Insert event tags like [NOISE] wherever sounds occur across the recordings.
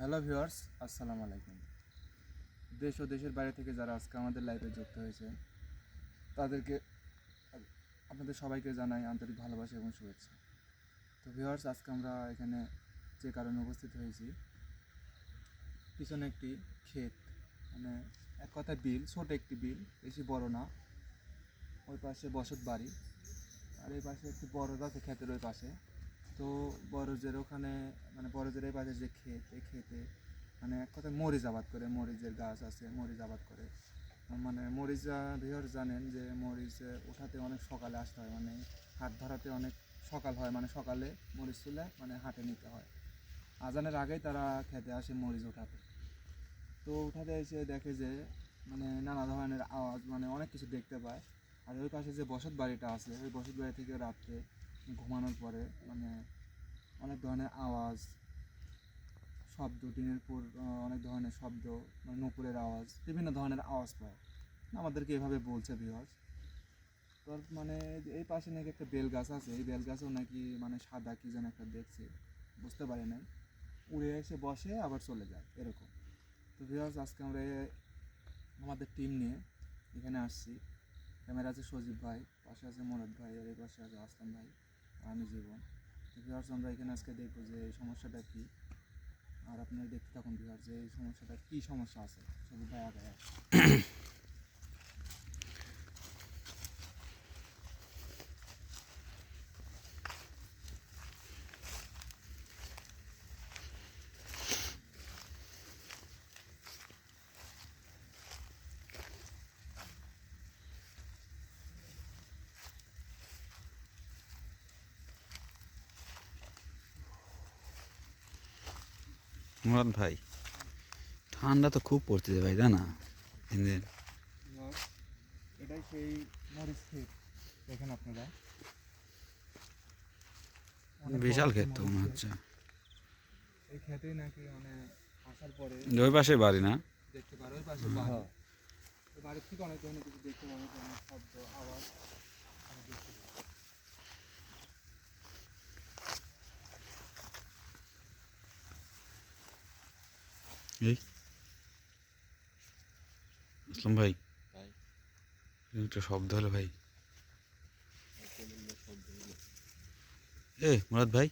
Hello viewers, আসসালামু আলাইকুম। দেশ ও দেশের বাইরে থেকে যারা আজকে আমাদের লাইভে যুক্ত হয়েছে, তাদেরকে আপনাদের সবাইকে জানাই আন্তরিক ভালোবাসা এবং শুভেচ্ছা। তো ভিউয়ার্স, আজকে আমরা এখানে যে কারণে উপস্থিত হয়েছি, পিছনে একটি ক্ষেত মানে এক কথায় বিল, ছোট একটি বিল, বেশি বড় না। ওই পাশে বসত বাড়ি আর এই পাশে একটি বড় আছে ক্ষেতের ওই পাশে। তো বরজের ওখানে মানে বরজের এই পাশে যে খেতে খেতে মানে এক কথায় মরিচ আবাদ করে, মরিচের গাছ আছে, মরিচ আবাদ করে। মানে মরিচ ভিওর জানেন যে মরিচ ওঠাতে অনেক সকালে আসতে হয় মানে হাট ধরাতে অনেক সকাল হয় মানে সকালে মরিচ তুলে মানে হাটে নিতে হয়। আজানের আগেই তারা খেতে আসে মরিচ ওঠাতে। তো উঠাতে এসে দেখে যে মানে নানা ধরনের আওয়াজ মানে অনেক কিছু দেখতে পায়। আর ওই পাশে যে বসত বাড়িটা আছে, ওই বসত বাড়ি থেকে রাত্রে ঘুমানোর পরে মানে অনেক ধরনের আওয়াজ, শব্দ, দিনের পর অনেক ধরনের শব্দ মানে নুপুরের আওয়াজ, বিভিন্ন ধরনের আওয়াজ পায়। আমাদেরকে এভাবে বলছে বিহজ তো মানে এই পাশে নাকি একটা বেল গাছ আছে, এই বেল গাছও নাকি মানে সাদা কি যেন একটা দেখছে, বুঝতে পারি নাই। উড়ে এসে বসে, আবার চলে যায়, এরকম। তো বিহজ আজকে আমরা আমাদের টিম নিয়ে এখানে আসছি। ক্যামেরা আছে সজীব ভাই, পাশে আছে মরদ ভাই, আর এই পাশে আছে আসলাম ভাই। আমি জীবন। তো ভিউয়ার্স আমরা এখানে আজকে দেখব যে এই সমস্যাটা কী। আর আপনারা দেখতে থাকুন ভিউয়ার্স যে এই সমস্যাটা কী সমস্যা আছে। সজীব দেখা আগে [COUGHS] মুরাদ ভাই ঠান্ডা তো খুব পড়তেছে ভাই জানা দিন ভিউয়ার্স, এটাই সেই মরিচ ক্ষেত দেখেন আপনারা। বিশাল ক্ষেত তো মনে হচ্ছে। এই ক্ষেতেই নাকি মানে আসার পরে ওই পাশে বাড়ি না? দেখতে পারো ওই পাশে বাড়ি। বাড়ির থেকে অনেক ধরনের কিছু দেখতে পাবো শব্দ আওয়াজ আমরা দেখতে পাবো। এই আসলাম ভাই। একটা শব্দ হলো ভাই। এ মুরাদ ভাই।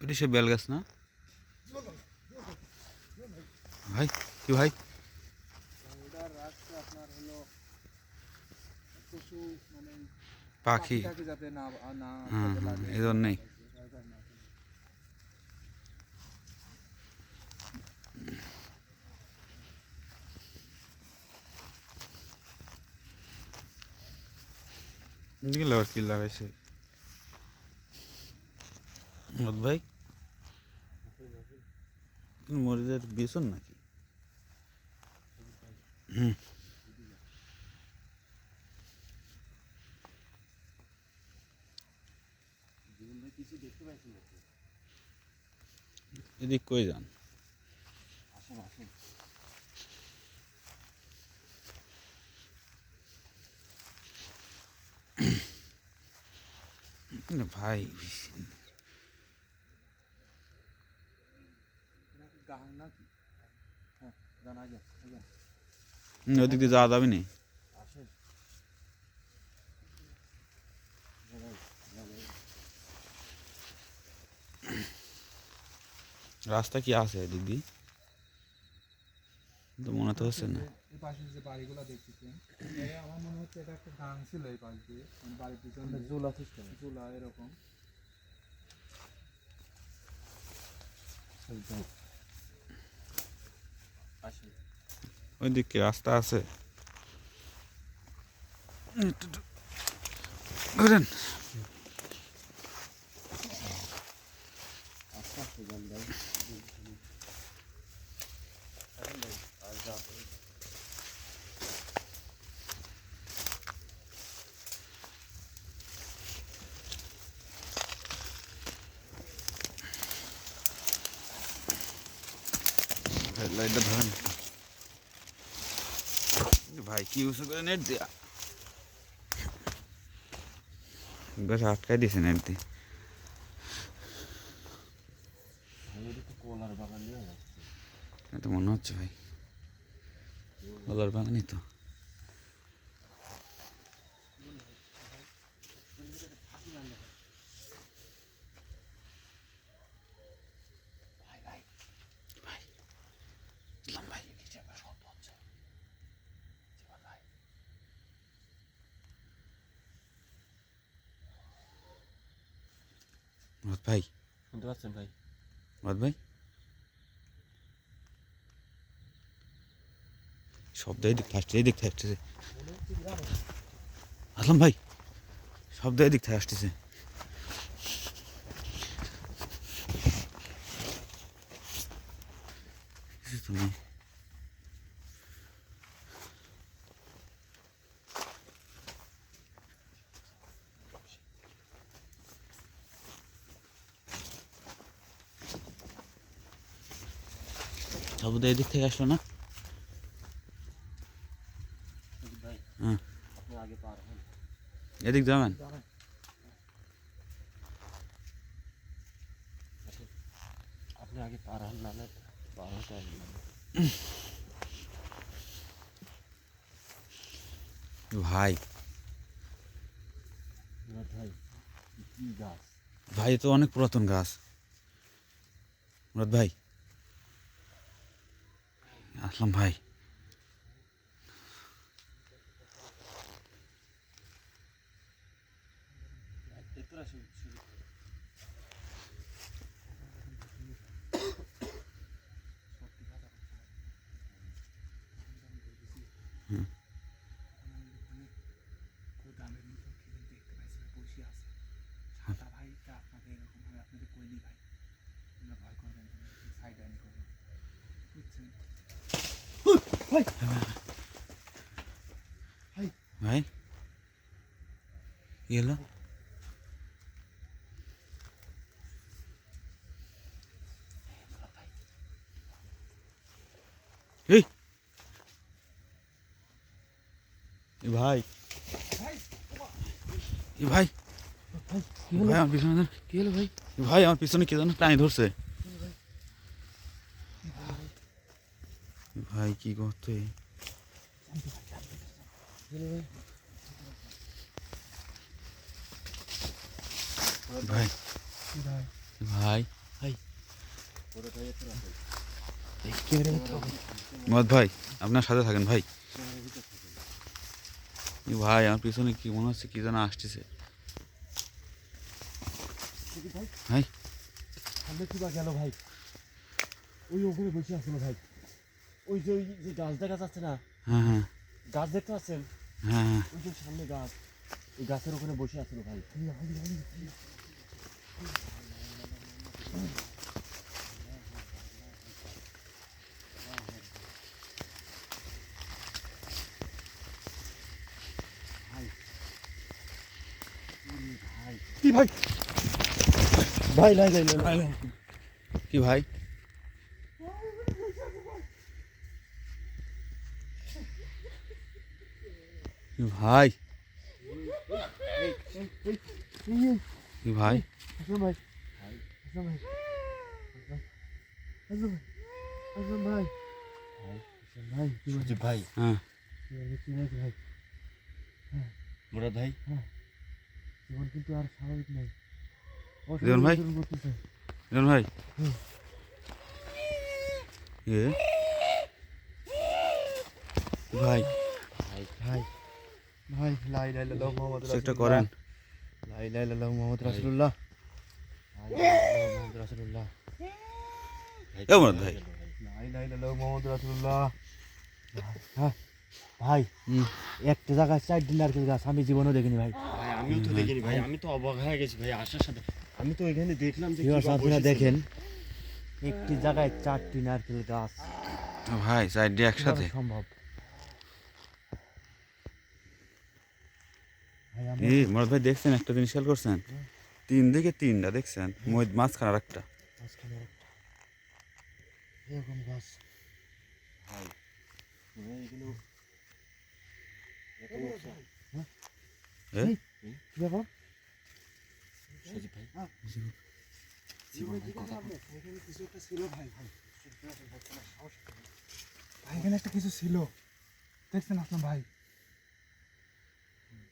ওটি সে বেল গাছ না? ভাই কি ভাই? পাখি। না না হ্যাঁ, হ্যাঁ, এই জন্যেই। এদিকে আবার কি লাগাইছে ভাই? মরিচের বেসন নাকি? এদিক কই যান? না ভাই এটা কি গান নাকি হ্যাঁ গান আগে আগে হুম, ওদিক দিয়ে যাওয়া যাবে নি আসেন রাস্তা কি আছে এদিক দিয়ে তো মনে তো হচ্ছে না। এই পাশে যে বাড়িগুলো দেখতেছেন আমার মনে হচ্ছে এটা একটা গান ছিল এই পাশ দিয়ে মানে বাড়ির পিছনে জোলা সিস্টেম জোলা এরকম। আসেন ওই রাস্তা আছে। একটু একটু ঘুরেন আস্তে আস্তে যান ভাই এখন ভাই আর যা হবে। লাইটটা ধরেন। ভাই, কি ইউজ করে নেট দিয়া? বেশ আটকাই দিছে নেট দিয়ে মনে হচ্ছে ভাই। কলার বাগানই তো। মুরাদ ভাই শুনতে পাচ্ছেন ভাই মুরাদ ভাই শব্দ এদিক আসছে এদিক থেকে আসতেছে আসলাম ভাই শব্দ এদিক থেকে আসতেছে কিছু তো এদিক থেকে আসলো না? হ্যাঁ। এদিক যাবেন? ভাই। ভাই তো অনেক পুরাতন গাছ। মুরাদ ভাই। আসলাম ভাই এতটা শুরু গোদামের মতো কেউ দেখতে পাইছে না, বসে আছে সাদা ভাইটা আপনাকে এরকম ভাবে আপনাদের কইলি ভাই আপনারা ভয় করবেন সাইড আইন করবেন বুঝছেন ভাই কি হলো এই এ ভাই এ ভাই এ ভাই আমার পিছনে ধর। কি হলো ভাই এ ভাই আমার পিছনে কে যেন টানি ধরছে ভাই, কি করতে? ভাই। ভাই। ভাই মদ ভাই, আপনার সাথে থাকেন ভাই। ভাই, আমার পিছনে কি মনে হচ্ছে কি যেন আসতেছে। ভাই। গেল ভাই? ওই ওখানে বসে না ভাই? ওই যে ওই যে গাছ দেখা যাচ্ছে না? হ্যাঁ হ্যাঁ। গাছ দেখতে পাচ্ছেন? হ্যাঁ হ্যাঁ। ওই যে সামনে গাছ। ওই গাছের ওখানে বসে আছে ভাই? কি ভাই? ভাই লাই লাই লাই কি ভাই? কি ভাই কি ভাই আসুন ভাই আসুন ভাই আসুন আসুন ভাই আসুন ভাই সুজিত ভাই হ্যাঁ কি হয়েছে ভাই মুরাদ ভাই জীবন কিন্তু আর স্বাভাবিক নাই জীবন ভাই? অস্বাভাবিক করতেছে। জন ভাই হুম। এ ভাই ভাই ভাই ভাই লাই লাই লাল্লাহু মুহাম্মদ কিছু একটা করেন। লাই লাই লাল্লাহু মুহাম্মদ রাসূলুল্লাহ। রাসূলুল্লাহ। ভাই। লাই লাই লাল্লাহু মুহাম্মদ রাসূলুল্লাহ। হ্যাঁ ভাই হুম। একটা জায়গায় চার দিন নারকেল গাছ আমি জীবনেও দেখিনি ভাই। ভাই আমিও তো দেখিনি ভাই আমি তো অবাক হয়ে গেছি ভাই আসার সাথে। আমি তো এখানে দেখলাম যে আপনারা দেখেন একটি জায়গায় চারটি নারকেল গাছ ভাই সাইড একসাথে। সম্ভব ভাই আমি এই মরদ ভাই দেখছেন একটা জিনিস খেয়াল করছেন? তিন দিকে তিনটা দেখছেন? মাঝখানে আর একটা। একটা। এরকম গাছ। ভাই মানে এগুলো এত উঁচা। এ? কি ব্যাপার সজীব ভাই জীবন ভাই কথা বল। এখানে কিছু একটা ছিল ভাই ভাই ভাই এখানে একটা কিছু ছিল দেখছেন আসলাম ভাই ভাই,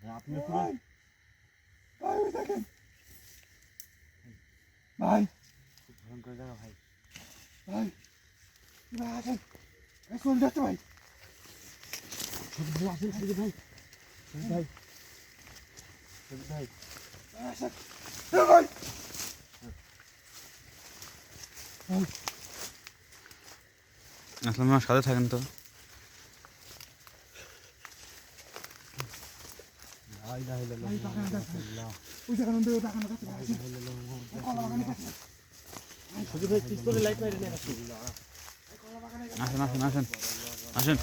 আপনি পুরো ভাই ভাই খুব ভয়ঙ্কর জায়গা ভাই। ভাই ভাই আসেন। ভাই যাচ্ছে ভাই। ভাই আসেন ভাই। সবুজ ভাই ভাই ভাই আসেন। ভাই। আসলাম আমার সাথে থাকেন তো। বাগানে যাচ্ছে ওই দেখানো দেবে দেখানো যাচ্ছে ভাই আসেন। কলা আসেন আসেন আসেন আসেন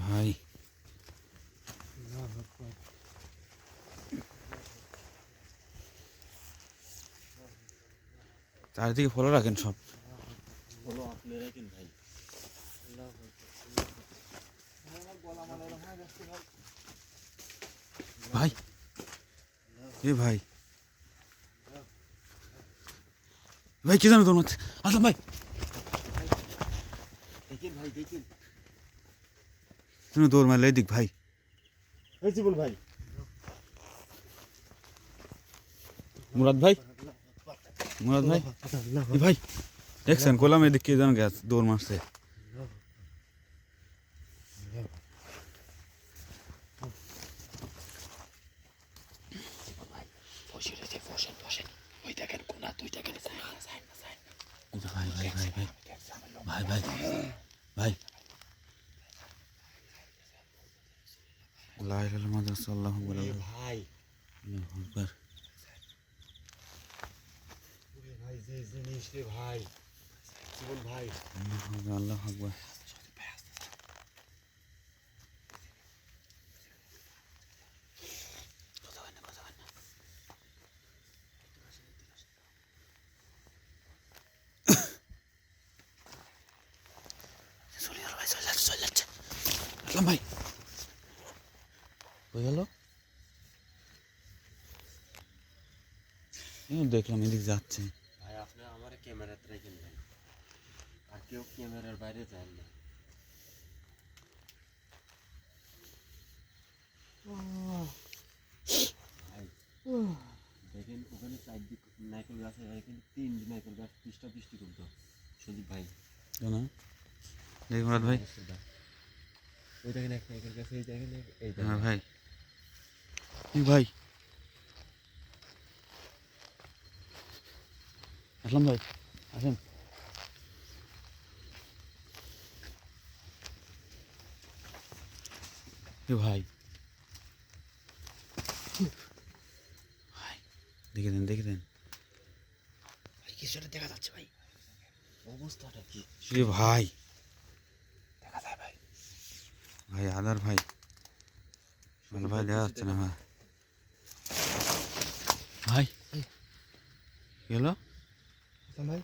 ভাই চারিদিকে ফলো রাখেন সব। ভাই ভাই এ ভাই। ভাই কি জানো মধ্যে আসলাম ভাই। তুমি দৌড় মারলে এদিক ভাই। ভাই। মুরাদ ভাই? মুরাদ ভাই? ভাই দেখছেন গোলাম এদিক কে যেন গ্যাস দৌড় মারছে। ভাই ভাই ভাই। ভাই ভাই ভাই ভাই ইলাহা ইল্লাল্লাহ সাল্লাল্লাহু আলাইহি ওয়া ভাই। সাল্লাম ওরে জিনিস রে ভাই। জীবন ভাই। আল্লাহ আকবার। ভাই। হয়ে গেল? দেখলাম এদিক যাচ্ছে। ক্যামেরাতে রাখেন ভাই আর কেউ ক্যামেরার বাইরে যান না। দেখেন ওখানে চারদিক নারকেল গাছ আছে এখানে তিন নারকেল গাছ পৃষ্ঠা পৃষ্টি করতো। সন্দীপ ভাই। কেন? দেখ মুরাদ ভাই। ওই দেখেন এক নারকেল গাছ এই দেখেন এক- এই হ্যাঁ ভাই। ভাই। আসলাম ভাই আসেন। ভাই। ভাই দেখে দেন দেখে দেন। ভাই কিছুটা দেখা যাচ্ছে ভাই। অবস্থাটা কি? এ ভাই। দেখা যায় ভাই। ভাই আদার ভাই। ভালো ভাই দেখা যাচ্ছে না ভাই। ভাই কি হলো আসলাম ভাই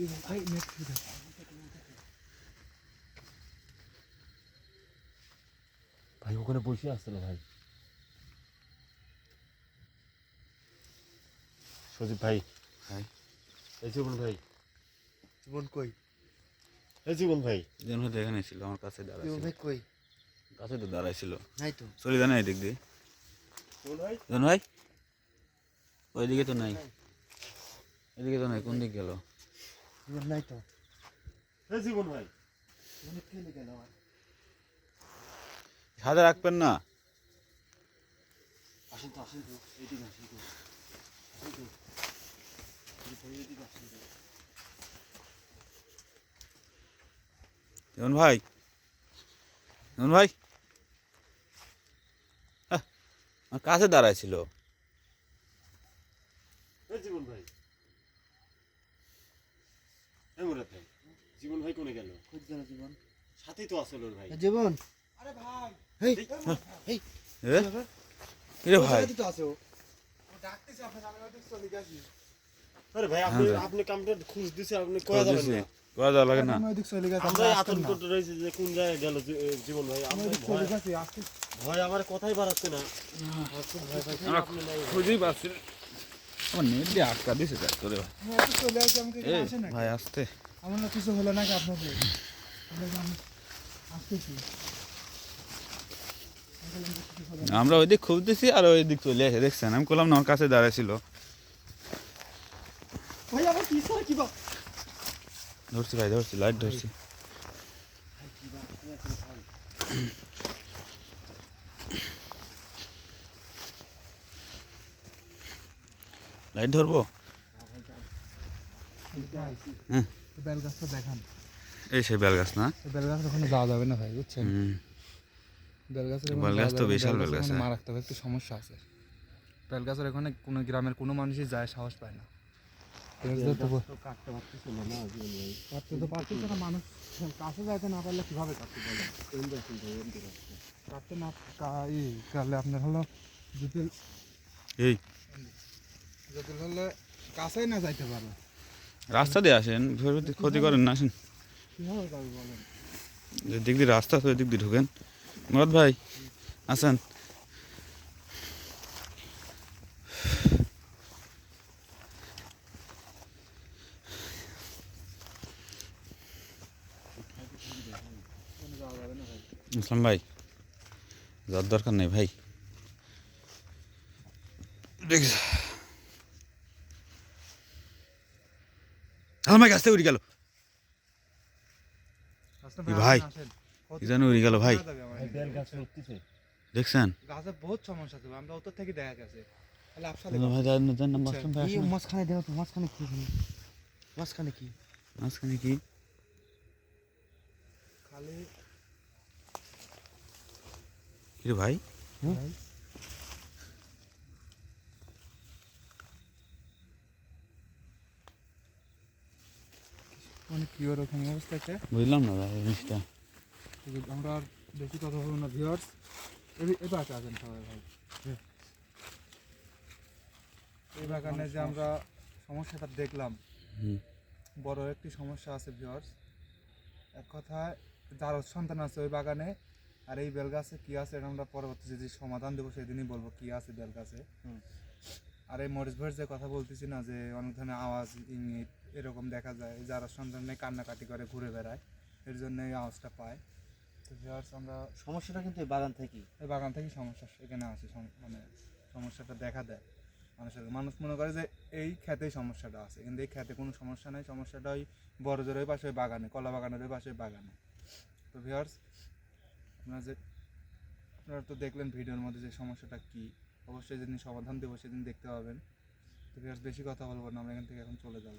এই ভাই নেক্সট ভিডিও ভাই ওখানে বসে আসছিল ভাই? সজীব ভাই। ভাই। এই জীবন ভাই। জীবন কই? এই জীবন ভাই। যেন হয়তো এখানে ছিল আমার কাছে দাঁড়াইছিল ভাই কই? কাছে তো দাঁড়াইছিল নাই তো। চলে যান এদিক দিয়ে। জীবন ভাই। জান ভাই? ওইদিকে তো নাই। এদিকে তো নাই কোন দিক গেল? জীবন নাই তো। জীবন ভাই। আমার সাথে রাখবেন না? আসেন তো আসেন তো এইদিকে আসেন তো। আসেন তো। এইদিকে আসেন তো ভাই। যেমন ভাই আমার কাছে দাঁড়াইছিল এই জীবন ভাই। এই মুরাদ ভাই জীবন ভাই কোনে গেল? কই গেল জীবন। সাথেই তো আসল ওর ভাই। জীবন। আরে ভাই। হেই এ? ভাই? তো আছে ও। ও ডাকতেছে আপনার আমি ওদিকে চলে গেছি। আরে ভাই আপনি হ্যাঁ, আপনি কামটা খুঁজ দিছে আপনি কয়া যাবেন না? কয়া যাওয়া লাগে না। আমি ওইদিক চলে গেছি আমরা আতঙ্ক রয়েছে যে কোন জায়গায় গেল জীবন ভাই? আমি আমরা চলে গেছি ভয় আমার কথাই বাড়াচ্ছে না। খুব ভয় পাচ্ছি আমরা খুঁজেই পাচ্ছি না। আমার নেট দিয়ে আটকা দিছে দেখ তোরে। ভাই না ভাই আসতে। আমার না কিছু হলো নাকি আপনাদের? আসতেছি। আমরা ওই দিক খুঁজতেছি আর ওই দিক চলে আসে দেখছেন? আমি করলাম না ওর কাছে দাঁড়াইছিল। আমার ধরছি ভাই ধরছি লাইট ধরছি। লাইট ধরবো? হুম। এই বেল গাছটা দেখান এই সেই বেল গাছ না? এই বেল গাছের ওখানে যাওয়া যাবে না ভাই বুঝছেন? হুম। বেল গাছের বেল গাছ তো বিশাল হ্যাঁ। মারাত্মক একটু সমস্যা আছে। বেল গাছের ওখানে কোনো গ্রামের কোনো মানুষই যায় সাহস পায় না। কাটতে না কাটতে তো পারতেছে না মানুষ কাছে যাইতে না পারলে কীভাবে কাটতে রাস্তা কাটতে না কাটলে আপনার হলো যদি এই। যদি হলে কাছেই না যাইতে পারে। রাস্তা দিয়ে আসেন ক্ষতি করেন না আসেন। দিক দিয়ে রাস্তা দিক দিয়ে ঢুকেন। মুরাদ ভাই আসেন। ইসলাম ভাই যার দরকার নেই ভাই। দেখ- আমার গাছ থেকে উড়ে গেল। ভাই, জানি উড়ে গেল ভাই। দেখছেন? গাছে বহুত সমস্যা ছিল আমরা উত্তর থেকে দেখা গেছে। মাঝখানে দেখো তো মাঝখানে কি মাঝখানে কি? মাঝখানে কি? খালি কি ভাই? ভাই মানে কি ওরকম অবস্থা একটা বুঝলাম না ভাই জিনিসটা। আমরা আর বেশি কথা বলব না ভিউয়ার্স এই বাঁকা আছেন সবাই ভাই। এই বাগানে যে আমরা সমস্যাটা দেখলাম। বড় একটি সমস্যা আছে ভিউয়ার্স এক কথায় যার সন্তান আছে ওই বাগানে আর এই বেলগাছে কি আছে এটা আমরা পরবর্তী যদি সমাধান দেবো সেদিনই বলব কি আছে বেলগাছে। হুম। আর এই মরিচ ভাইয়ের যে কথা বলতেছি না যে অনেক ধরনের আওয়াজ ইঙ্গিত এরকম দেখা যায় যারা সন্তান নেই কান্নাকাটি করে ঘুরে বেড়ায় এর জন্য এই আওয়াজটা পায়। তো ভিউয়ার্স আমরা সমস্যাটা কিন্তু এই বাগান থেকেই। এই বাগান থেকেই সমস্যা এখানে আসে মানে সমস্যাটা দেখা দেয় মানুষের মানুষ মনে করে যে এই খেতেই সমস্যাটা আছে কিন্তু এই খেতে কোনো সমস্যা নেই সমস্যাটা ওই বড় জোর ওই পাশে ওই বাগানে কলা বাগানের ওই পাশে বাগানে। তো ভিউয়ার্স আপনারা যে আপনারা তো দেখলেন ভিডিওর মধ্যে যে সমস্যাটা কী অবশ্যই যেদিন সমাধান দেবো সেদিন দেখতে পাবেন। তো ভিউয়ার্স বেশি কথা বলব না আমরা এখান থেকে এখন চলে যাব।